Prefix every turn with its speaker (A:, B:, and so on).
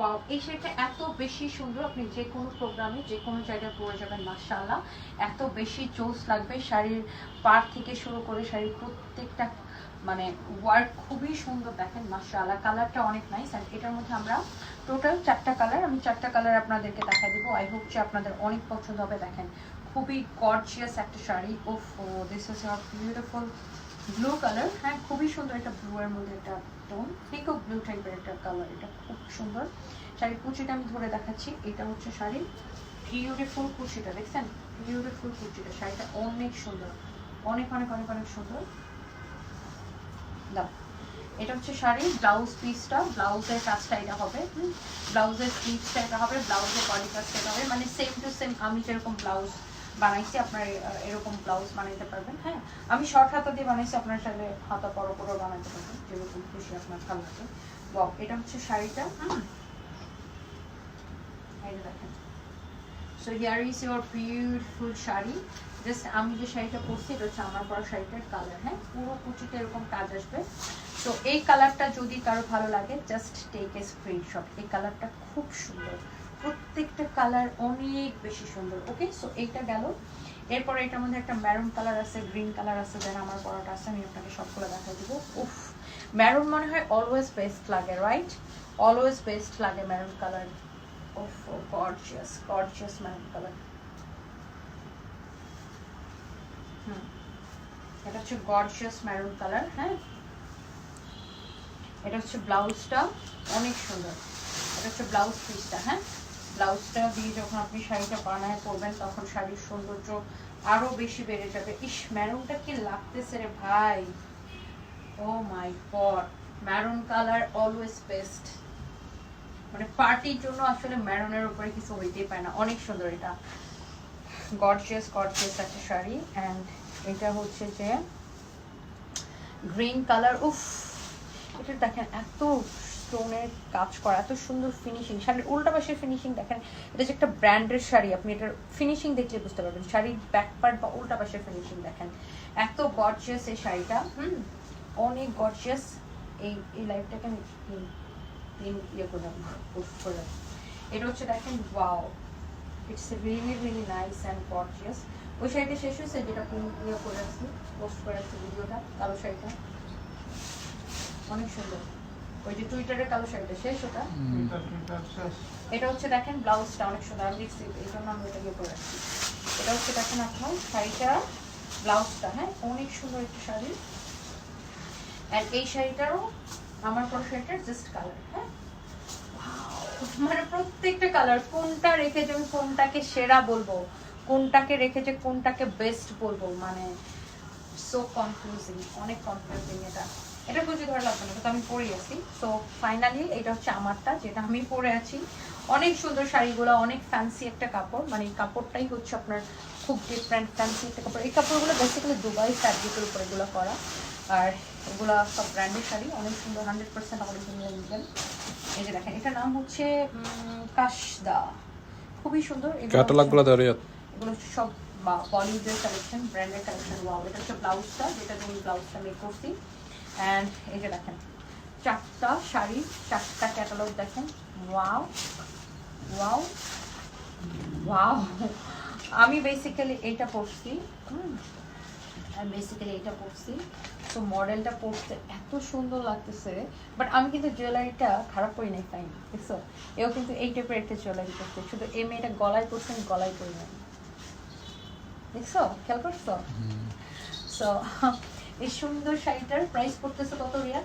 A: Wow এই শাড়িটা এত বেশি সুন্দর। আপনি যে কোনো প্রোগ্রামে, যে কোনো জায়গায় পরে যাবেন, মাশাআল্লাহ। এত বেশি চোস লাগবে শাড়ির পার থেকে শুরু করে শাড়ির প্রত্যেকটা মানে ওয়ার্ক খুবই সুন্দর দেখেন, মাশাআল্লাহ। কালারটা অনেক নাইস অ্যান্ড এটার মধ্যে আমরা টোটাল চারটা কালার আমি চারটা কালার আপনাদেরকে দেখা দিব। আই হোপ যে আপনাদের অনেক পছন্দ হবে, দেখেন। খুবই গর্জিয়াস একটা শাড়ি। ওফ this is a beautiful blue colour হ্যাঁ খুবই সুন্দর একটা ব্লু এর মধ্যে একটা টোন ঠিক ব্লু টাইপের একটা কালার এটা খুব সুন্দর। শাড়ির কুচিটা আমি ধরে দেখাচ্ছি, এটা হচ্ছে শাড়ির বিউটিফুল কুচিটা দেখছেন? বিউটিফুল কুচিটা শাড়িটা অনেক সুন্দর। অনেক অনেক অনেক অনেক সুন্দর। দাও। এটা হচ্ছে শাড়ির ব্লাউজ পিসটা ব্লাউজের কাজটা এটা হবে। ব্লাউজের স্লিভসটা এটা হবে ব্লাউজের বডি কাজটা এটা হবে। মানে সেম টু সেম আমি যেরকম ব্লাউজ বানাইছি, আপনার এরকম ব্লাউজ বানাইতে পারবেন হ্যাঁ? আমি শর্ট হাতা দিয়ে বানাইছি, আপনার চাইলে হাতা বড় বড় বানাইতে পারবেন, যেরকম খুশি আপনার ভালো লাগে। এটা হচ্ছে শাড়িটা so here is your beautiful sari. Just আমি যে শাড়িটা পরছি, এটা হচ্ছে আমার পরা শাড়িটার কালার হ্যাঁ? পুরো কুচিতে এরকম কাজ আসবে। তো এই কালারটা যদি কারও ভালো লাগে জাস্ট টেক এ স্ক্রিনশট এই কালারটা খুব সুন্দর। প্রত্যেকটা কালার অনেক বেশি সুন্দর ওকে সো এইটা গেল। এরপরে এটার মধ্যে একটা ম্যারুন কালার আছে গ্রিন কালার আছে দেন আমার পরাটা আছে, আমি আপনাকে সবগুলো দেখা দিব। উফ ম্যারুন মনে হয় অলওয়েজ বেস্ট লাগে রাইট অলওয়েজ বেস্ট লাগে ম্যারুন কালার ওফ গর্জিয়াস গর্জিয়াস ম্যারুন কালার এটা হচ্ছে গর্জিয়াস ম্যারুন কালার হ্যাঁ? এটা হচ্ছে ব্লাউজটা, অনেক সুন্দর। এটা হচ্ছে ব্লাউজ পিসটা হ্যাঁ? ব্লাউজটা দিয়ে যখন আপনি শাড়িটা বানায় পরবেন, তখন শাড়ির সৌন্দর্য আরও বেশি বেড়ে যাবে। ইস ম্যারুনটা কি লাগতেছে রে ভাই? ও my God maroon colour always best মানে পার্টির জন্য আসলে ম্যারুনের উপরে কিছু হইতেই পারে না। অনেক সুন্দর এটা। গর্জিয়াস গর্জিয়াস একটা শাড়ি। অ্যান্ড এটা হচ্ছে যে গ্রিন কালার উফ, এটা দেখেন এত স্টোনের কাজ করা, এত সুন্দর ফিনিশিং শাড়ির উল্টা পাশের ফিনিশিং দেখেন, এটা যে একটা ব্র্যান্ডের শাড়ি, আপনি এটার ফিনিশিং দেখলে বুঝতে পারবেন, শাড়ির ব্যাক পার্ট বা উল্টা পাশের ফিনিশিং দেখেন। এত গর্জিয়াস এই শাড়িটা, হুম? অনেক গর্জিয়াস এই এই লাইফটাকে আমি ইয়ে করলাম পোস্ট করলাম। এটা হচ্ছে দেখেন wow it's really really nice and gorgeous ওই শাড়িটা শেষ হয়েছে, যেটা ইয়ে করে আসছি পোস্ট করে আসছি ভিডিওটা কালো শাড়িটা। অনেক সুন্দর। ওই যে টুইটারের কালো শাড়িটা শেষ ওটা? এটা হচ্ছে দেখেন ব্লাউজটা অনেক সুন্দর আমি দেখছি এই জন্য আমি ওটা ইয়ে করে এটা হচ্ছে দেখেন আপনার শাড়িটা ব্লাউজটা হ্যাঁ? অনেক সুন্দর একটা শাড়ি। আর এই শাড়িটারও আমার পরা শাড়িটার জাস্ট কালার হ্যাঁ? মানে প্রত্যেকটা কালার কোনটা রেখে যে আমি কোনটাকে সেরা বলব? কোনটাকে রেখে যে কোনটাকে বেস্ট বলব? মানে সো কনফিউজিং অনেক কনফিউজিং এটা। এটা কুচি ধরে লাগবে না কিন্তু আমি পরে আছি তো ফাইনালি এটা হচ্ছে আমারটা যেটা আমি পরে আছি। অনেক সুন্দর শাড়িগুলো অনেক ফ্যান্সি একটা কাপড়। মানে এই কাপড়টাই হচ্ছে আপনার খুব ডিফারেন্ট ফ্যান্সি একটা কাপড়। এই কাপড়গুলো বেসিক্যালি দুবাই ফ্যাব্রিকের উপর এগুলো করা। আর এগুলো সব ব্র্যান্ডের শাড়ি। অনেক সুন্দর হান্ড্রেড পার্সেন্ট অরিজিনাল নিবেন এই যে দেখেন এটার নাম হচ্ছে কাশদা। খুবই সুন্দর।
B: ক্যাটালগুলো দেওয়া
A: এগুলো সব বলিউডের কালেকশন ব্র্যান্ডের কালেকশন ওয়াও এটা হচ্ছে ব্লাউজটা যেটা আমি ব্লাউজটা মেক করছি। অ্যান্ড এই যে দেখেন চারটা শাড়ি চারটা ক্যাটালগ দেখেন। ওয়াও ওয়াও ওয়াও আমি বেসিক্যালি এইটা পরছি হুম আমি বেসিক্যালি এটা পরছি। তো মডেলটা পরতে এত সুন্দর লাগতেছে বাট আমি কিন্তু জুয়েলারিটা খারাপ করি নাই ফাইন দেখছ এও কিন্তু এই টাইপের একটা জুয়েলারি করছে শুধু এই মেয়েটা গলায় পরছে আমি গলায় পরি নাই। দেখছ খেয়াল করছ? সো এই সুন্দর শাড়িটার প্রাইস পড়তেছে কত রিয়া?